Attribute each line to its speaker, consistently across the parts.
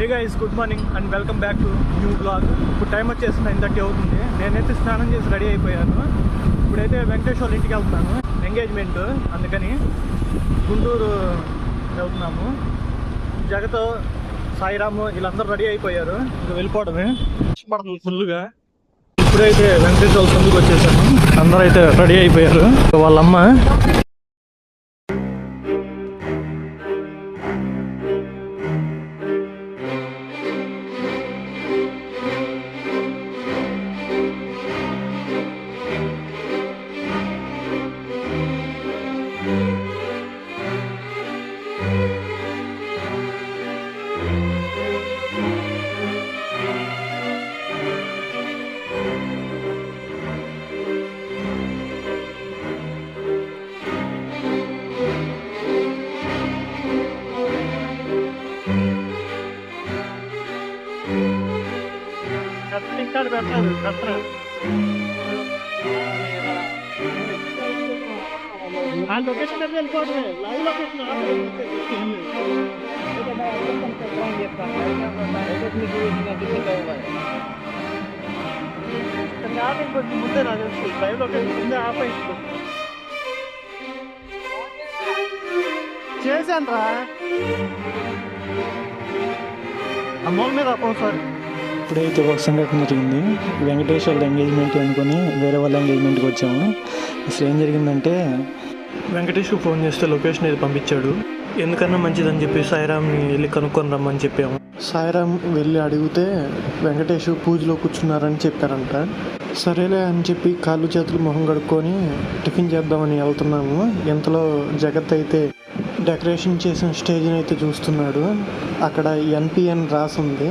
Speaker 1: Hey guys good morning and welcome back to new blog ఇప్పుడు time వచ్చేసి nine thirty అవుతుంది. నేనైతే స్నానం చేసి రెడీ అయిపోయాను. ఇప్పుడైతే వెంకటేష్ వాళ్ళ ఇంటికి వెళ్తున్నాను. ఎంగేజ్మెంట్ అందుకని గుంటూరు వెళ్తున్నాము. జగతో సాయిరాము వీళ్ళందరూ రెడీ అయిపోయారు. ఇంకా వెళ్ళిపోవడమే. పడుతుంది ఫుల్గా ఇప్పుడైతే వెంకటేష్ వాళ్ళ ముందుకు వచ్చేసాను అందరూ అయితే రెడీ అయిపోయారు. వాళ్ళమ్మ ఇక్కడ పెట్టారు కత్తరా ఆ లొకేషన్ దగ్గర వెళ్ళిపోవడమే లైవ్ లొకేషన్ కొంచెం ముందే నాకు తెలుసు లైవ్ లొకేషన్ ముందే ఆఫ్ అయిపోతుంది చేశాను రా అమ్మోళ్ళ మీద అప్పం సార్ ఇప్పుడైతే ఒక సంఘటన జరిగింది. వెంకటేష్ వాళ్ళ ఎంగేజ్మెంట్ అనుకుని వేరే వాళ్ళ ఎంగేజ్మెంట్కి వచ్చాము. అసలు ఏం జరిగిందంటే వెంకటేష్కి ఫోన్ చేస్తే లొకేషన్ ఏది పంపించాడు? ఎందుకన్నా మంచిదని చెప్పి సాయిరామ్ని వెళ్ళి కనుక్కొని రమ్మని చెప్పాము. సాయిరామ్ వెళ్ళి అడిగితే వెంకటేష్ పూజలో కూర్చున్నారని చెప్పారంట. సరేలే అని చెప్పి కాళ్ళు చేతులు మొహం కడుక్కొని టిఫిన్ చేద్దామని వెళ్తున్నాము. ఇంతలో జగత్ అయితే డెకరేషన్ చేసిన స్టేజ్ని అయితే చూస్తున్నాడు. అక్కడ ఎన్పిఎన్ రాసుంది.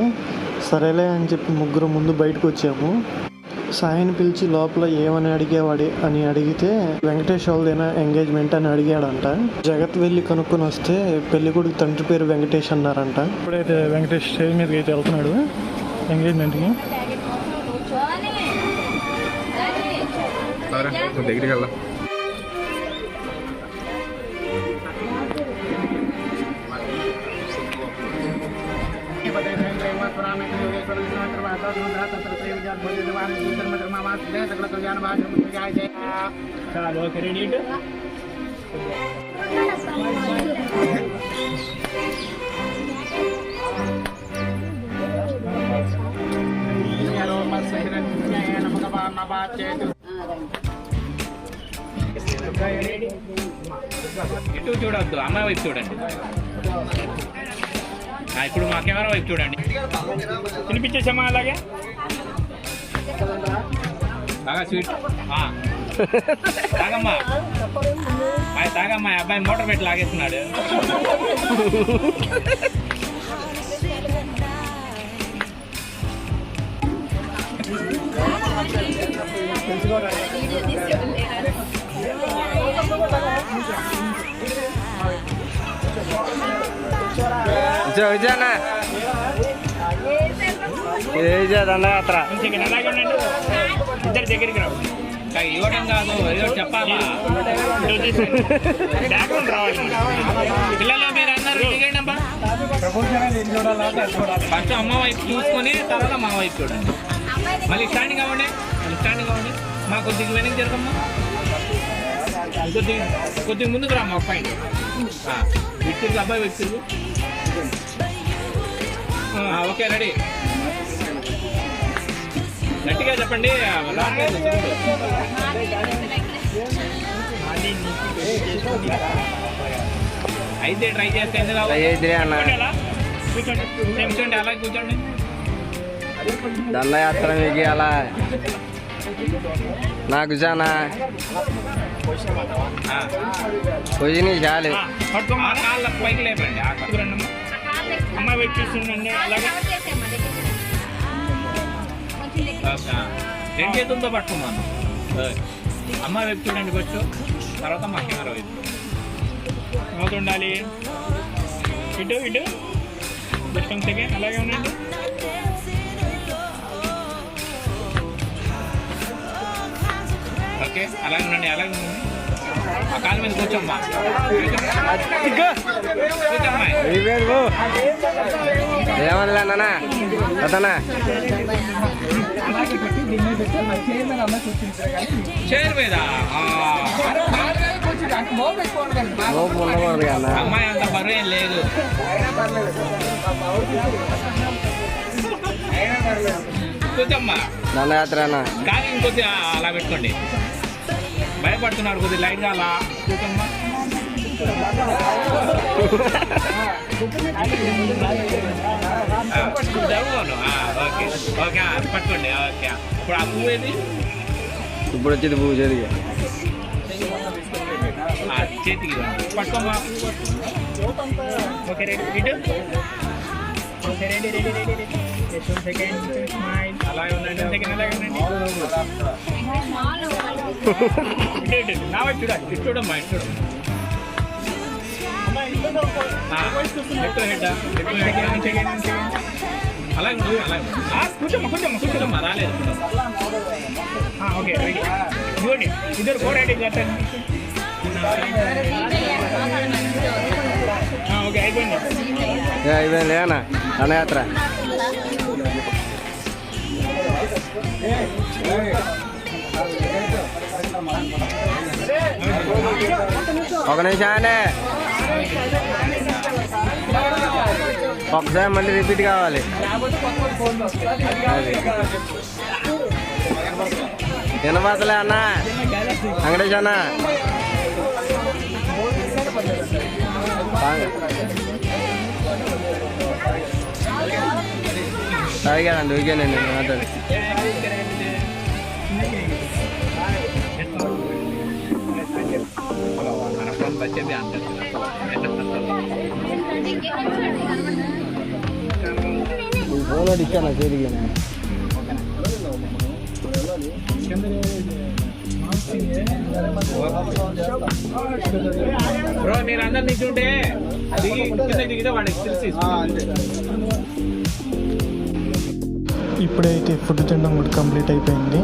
Speaker 1: సరేలే అని చెప్పి ముగ్గురు ముందు బయటకు వచ్చాము. సాయిని పిలిచి లోపల ఏమని అడిగేవాడి అని అడిగితే వెంకటేష్ వాళ్ళదేనా ఎంగేజ్మెంట్ అని అడిగాడంట. జగత్ వెళ్ళి కనుక్కొని వస్తే పెళ్ళి కొడుకు తండ్రి పేరు వెంకటేష్ అన్నారంట. ఇప్పుడైతే వెంకటేష్ స్టేజ్ మీదకి అయితే వెళ్తున్నాడు ఎంగేజ్మెంట్కి.
Speaker 2: దగ్గరికి వెళ్దాం
Speaker 1: చాలు ఓకే రెడీ
Speaker 3: ఇటు చూడొద్దు అమ్మాయి వైపు చూడండి ఆ, ఇప్పుడు మా కెమెరా వైపు చూడండి.
Speaker 1: వినిపించేసామా అలాగే?
Speaker 3: బాగా స్వీట్. తాగమ్మా. అబ్బాయి తాగమ్మా అబ్బాయి మోటార్ పెట్టి లాగేస్తున్నాడు.
Speaker 2: విజయనా దండయాత్ర.
Speaker 3: ఇద్దరు దగ్గరికి రావు ఇంకా ఇవ్వడం కాదు ఏదో చెప్పాలా? బ్యాక్గ్రౌండ్ రావాలి. పిల్లలు మీరు అమ్మా. ఫస్ట్ అమ్మ వైపు చూసుకొని తర్వాత మా వైపు చూడండి. మళ్ళీ స్టాండింగ్ అవ్వండి మళ్ళీ స్టాండింగ్ అవ్వండి మా కొద్దిగా వెనక్కి జరగమ్మా. కొద్దిగా కొద్దిగా ముందుకు రా మా పైన వ్యక్తులు అబ్బాయి వ్యక్తులు ఓకే రెడీ. గట్టిగా చెప్పండి. అయితే ట్రై చేస్తే. కూర్చోండి అలా. కూర్చోండి.
Speaker 2: దండయాత్ర మీకు అలా. నాకు జానా
Speaker 3: ఆ.
Speaker 2: భోజని చాలు.
Speaker 3: పైకి లేపండి. అమ్మాయి చూస్తుండండి అలాగే. రెండు చేతులతో పట్టుకున్నాను అమ్మాయి వైపు చూడండి కొంచెం తర్వాత మా కెమెరా వైపు మోత ఉండాలి. ఇటు ఇటు. Just second. అలాగే ఉండండి. ఓకే. అలాగే ఉండండి అలాగే ఉండండి. కాలు మీద కూర్చోమ్మా
Speaker 2: ఏమన్నా నాన్న అతనా
Speaker 3: చైర్ మీద అమ్మాయి అంత బరువు ఏం లేదు కూర్చోమ్మా కాలు ఇంకొద్ది అలా పెట్టుకోండి. భయపడుతున్నాడు కొద్దిగా ఆ, జరుగును. ఆ, ఓకే. ఓకే పట్టుకోండి. ఓకే. ఇప్పుడు ఆ పువ్వు ఏది?
Speaker 2: ఇప్పుడు వచ్చేది పువ్వు చేతికి.
Speaker 3: చేతికి ఇవ్వండి. పట్టుకోమ్మా. Okay ready. ఇటు? Okay ready ready ready ready. Second smile అలాగే ఉండండి. సెకండ్ అలాగే ఉండండి. నా వైపు ఇటు చూడమ్మా చూడమ్మా అలాగే కూర్చోమ్మా కూర్చోమ్మా కూర్చోమ్మా రాలేదు. ఓకే ఇవ్వండి ఇద్దరు ఫోర్ రెడీ కట్టండి ఓకే అయిపోయింది.
Speaker 2: అయిపోయింది అన్న ఒక నిమిషం ఒకసారి మళ్ళీ రిపీట్ కావాలి. అది అన్న. వెంకటేష్ అన్న. తాగానండి ఓకేనండి మాట్లాడు
Speaker 3: వచ్చేది అంటారు
Speaker 2: ఫోన్ ఇచ్చాను చేతికి
Speaker 3: బ్రో మీరు అందరు నిల్చుంటే దిగి కింద దిగితే వాడికి తెలిసి
Speaker 1: ఇప్పుడైతే ఫుడ్ తినడం కూడా కంప్లీట్ అయిపోయింది.